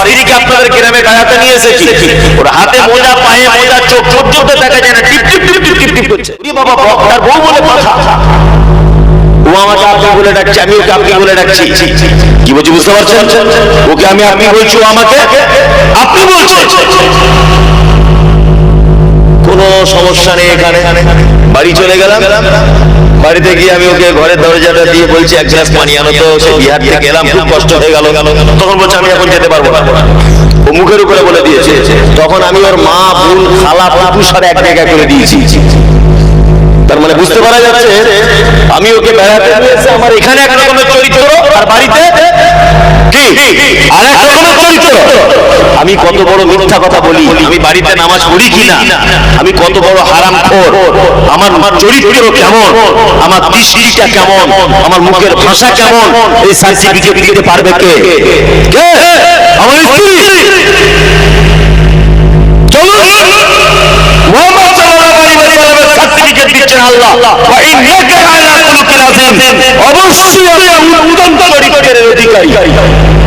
স্ত্রীকে আপনাদের গ্রামে বেড়াতে নিয়ে এসেছি। ওর হাতে মোজা, পায়ে মোজা, চোখ চোখে দেখা যায় না। টিপ টিপ টিপ টিপ টিপ টিপ করছে। বাবা বউ বলে কথা। ও আমাকে আপনি বলে ডাকছে, আমি ওকে আপনি বলে ডাকছি। কি বলছি, বুঝতে পারছেন? ওকে আমি, আপনি বলছি আমাকে? আপনি বলছেন কোনো সমস্যা নেই এখানে। বাড়ি চলে গেলাম। বাড়িতে গিয়ে আমি ওকে ঘরের দরজাটা দিয়ে বলছি, এক গ্লাস পানি আনো তো। সে বিহার থেকে এলাম, খুব কষ্ট হয়ে গেল। তখন বলছে, আমি এখন যেতে পারব না। ও মুখের উপরে বলে দিয়েছে, তখন আমি ওর মা, বোন, খালা পাপু সব এক জায়গায় করে দিয়েছি। তার মানে বুঝতে পারা যাচ্ছে, আমি ওকে বেড়াতে আমার এখানে এক রকমের চরিত্র আর বাড়িতে কি রকমের চরিত্র আমি কত বড় মিথ্যা কথা বলি আমি বাড়িতে নামাজ পড়ি কিনা আমি কত বড় হারাম খোর আমার আমার চরিত্র কেমন আমার দৃষ্টিটা কেমন আমার মুখের ভাষা কেমন এই সার্টিফিকেট দিতে পারবে কে? কে? আমার স্ত্রী। চলুন। মোহাম্মদ সার্টিফিকেট দিচ্ছেন আল্লাহ। অবশ্যই ぐらい